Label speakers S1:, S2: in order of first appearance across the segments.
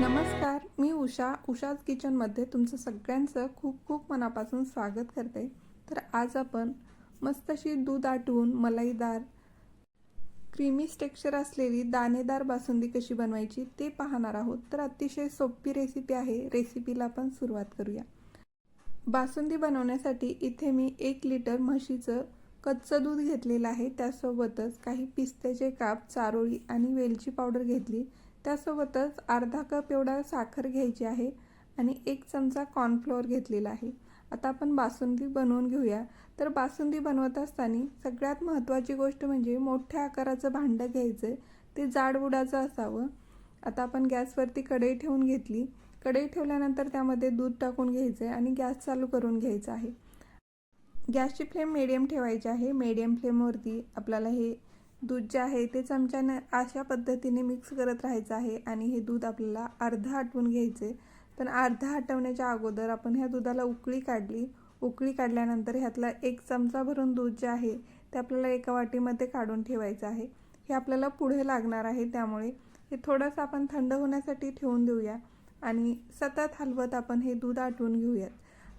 S1: नमस्कार मी उषा. उषाच किचनमध्ये तुमचं सगळ्यांचं खूप खूप मनापासून स्वागत करते. तर आज आपण मस्त अशी दूध आटवून मलाईदार क्रीमी टेक्स्चर असलेली दाणेदार बासुंदी कशी बनवायची ते पाहणार आहोत. तर अतिशय सोपी रेसिपी आहे. रेसिपीला आपण सुरुवात करूया. बासुंदी बनवण्यासाठी इथे मी एक लिटर म्हशीचं कच्चं दूध घेतलेलं आहे. त्यासोबतच काही पिस्त्याचे काप चारोळी आणि वेलची पावडर घेतली. त्यासोबतच अर्धा कप एवढा साखर घ्यायची आहे आणि एक चमचा कॉर्नफ्लोअर घेतलेला आहे. आता आपण बासुंदी बनवून घेऊया. तर बासुंदी बनवत असताना सगळ्यात महत्त्वाची गोष्ट म्हणजे मोठ्या आकाराचं भांडं घ्यायचं. ते जाडबुडाचं असावं. आता आपण गॅसवरती कढई ठेवून घेतली. कढई ठेवल्यानंतर त्यामध्ये दूध टाकून घ्यायचं आहे आणि गॅस चालू करून घ्यायचा आहे. गॅसची फ्लेम मिडियम ठेवायची आहे. मीडियम फ्लेमवरती आपल्याला हे दूध जे आहे ते चमच्याने अशा पद्धतीने मिक्स करत राहायचं आहे आणि हे दूध आपल्याला अर्धा आटवून घ्यायचे पण अर्धा आटवण्याच्या अगोदर आपण ह्या दुधाला उकळी काढली. उकळी काढल्यानंतर ह्यातला एक चमचा भरून दूध जे आहे ते आपल्याला एका वाटीमध्ये काढून ठेवायचं आहे. हे आपल्याला पुढे लागणार आहे त्यामुळे हे थोडंसं आपण थंड होण्यासाठी ठेवून देऊया आणि सतत हलवत आपण हे दूध आटवून घेऊयात.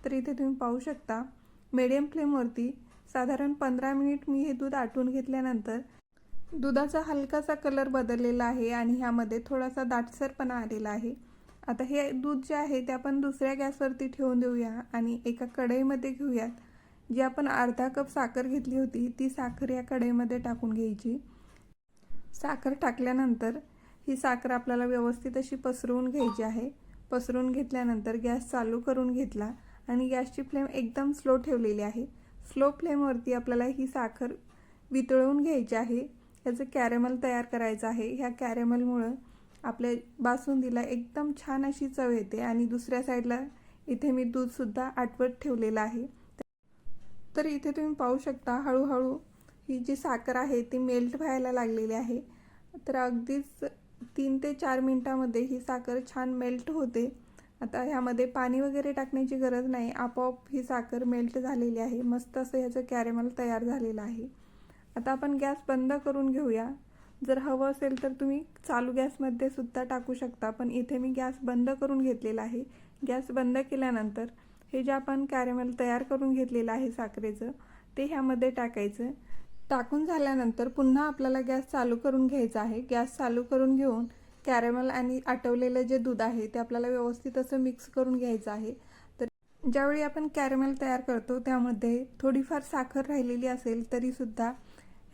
S1: तर इथे तुम्ही पाहू शकता मिडियम फ्लेमवरती साधारण पंधरा मिनिट मी हे दूध आटवून घेतल्यानंतर दुधाचा हलकासा कलर बदललेला आहे आणि ह्यामध्ये थोडासा दाटसरपणा आलेला आहे. आता हे दूध जे आहे ते आपण दुसऱ्या गॅसवरती ठेवून देऊया आणि एका कढईमध्ये घेऊयात. जी आपण अर्धा कप साखर घेतली होती ती साखर या कढईमध्ये टाकून घ्यायची. साखर टाकल्यानंतर ही साखर आपल्याला व्यवस्थित अशी पसरवून घ्यायची आहे. पसरून घेतल्यानंतर गॅस चालू करून घेतला आणि गॅसची फ्लेम एकदम स्लो ठेवलेली आहे. स्लो फ्लेमवरती आपल्याला ही साखर वितळवून घ्यायची आहे. ह्याचं कॅरेमल तयार करायचं आहे. ह्या कॅरेमलमुळं आपल्या बासुंदीला एकदम छान अशी चव येते आणि दुसऱ्या साईडला इथे मी दूधसुद्धा आटवत ठेवलेलं आहे. तर इथे तुम्ही पाहू शकता हळूहळू ही जी साखर आहे ती मेल्ट व्हायला लागलेली आहे. तर अगदीच तीन ते चार मिनटामध्ये ही साखर छान मेल्ट होते. आता ह्यामध्ये पाणी वगैरे टाकण्याची गरज नाही. आपोआप ही साखर मेल्ट झालेली आहे. मस्त असं ह्याचं कॅरेमल तयार झालेलं आहे. आता आपण गॅस बंद करून घेऊया. जर हवं असेल तर तुम्ही चालू गॅसमध्ये सुद्धा टाकू शकता पण इथे मी गॅस बंद करून घेतलेला आहे. गॅस बंद केल्यानंतर हे जे आपण कॅरेमेल तयार करून घेतलेलं आहे साखरेचं ते ह्यामध्ये टाकायचं. टाकून झाल्यानंतर पुन्हा आपल्याला गॅस चालू करून घ्यायचा आहे. गॅस चालू करून घेऊन कॅरेमल आणि आटवलेलं जे दूध आहे ते आपल्याला व्यवस्थित असं मिक्स करून घ्यायचं आहे. तर ज्यावेळी आपण कॅरेमल तयार करतो त्यामध्ये थोडीफार साखर राहिलेली असेल तरीसुद्धा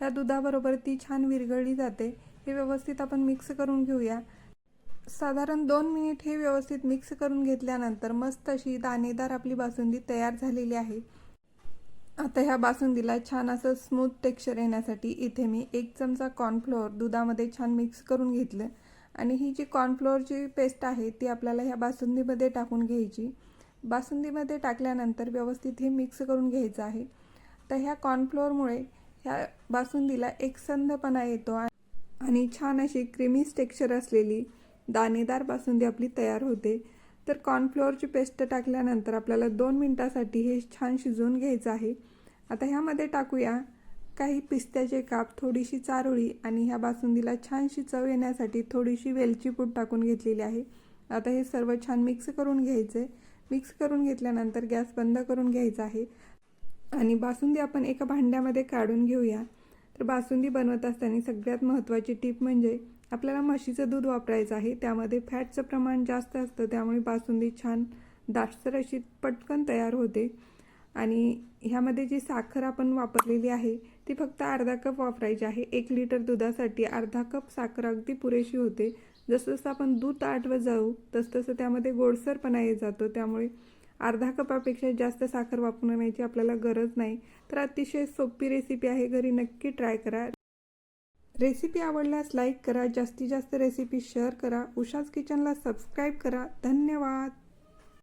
S1: या दुधाबरोबर ती छान विरघळली जाते. हे व्यवस्थित आपण मिक्स करून घेऊया. साधारण दोन मिनिट हे व्यवस्थित मिक्स करून घेतल्यानंतर मस्त अशी दाणेदार आपली बासुंदी तयार झालेली आहे. आता ह्या बासुंदीला छान असं स्मूथ टेक्स्चर येण्यासाठी इथे मी एक चमचा कॉर्नफ्लोअर दुधामध्ये छान मिक्स करून घेतलं. आणि ही जी कॉर्नफ्लोअरची पेस्ट आहे ती आपल्याला ह्या बासुंदीमध्ये टाकून घ्यायची. बासुंदीमध्ये टाकल्यानंतर व्यवस्थित हे मिक्स करून घ्यायचं आहे. तर ह्या कॉर्नफ्लोअरमुळे ह्या बासुंदीला एक संधपणा येतो आणि छान अशी क्रिमी टेक्स्चर असलेली दाणेदार बासुंदी आपली तयार होते. तर कॉर्नफ्लोअरची पेस्ट टाकल्यानंतर आपल्याला दोन मिनटासाठी हे छान शिजवून घ्यायचं आहे. आता ह्यामध्ये टाकूया काही पिस्त्याचे काप थोडीशी चारोळी आणि ह्या बासुंदीला छानशी चव येण्यासाठी थोडीशी वेलची पूड टाकून घेतलेली आहे. आता हे सर्व छान मिक्स करून घ्यायचं. आहे मिक्स करून घेतल्यानंतर गॅस बंद करून घ्यायचा आहे. आणि बासुंदी आपण एका भांड्यामध्ये काढून घेऊया. तर बासुंदी बनवत असताना सगळ्यात महत्त्वाची टीप म्हणजे आपल्याला म्हशीचं दूध वापरायचं आहे. त्यामध्ये फॅटचं प्रमाण जास्त असतं त्यामुळे बासुंदी छान दाटसर अशी पटकन तयार होते. आणि ह्यामध्ये जी साखर आपण वापरलेली आहे ती फक्त अर्धा कप वापरायची आहे. एक लिटर दुधासाठी अर्धा कप साखर अगदी पुरेशी होते. जसं जसं आपण दूध आटवत जाऊ तसं त्यामध्ये गोडसरपणा येत जातो. त्यामुळे अर्धा कपापेक्षा जास्त साखर वापरण्याची आपल्याला गरज नाही. तर अतिशय सोपी रेसिपी आहे. घरी नक्की ट्राय करा. रेसिपी आवडल्यास लाईक करा. जास्तीत जास्त रेसिपी शेअर करा. उषाच किचनला सबस्क्राईब करा. धन्यवाद!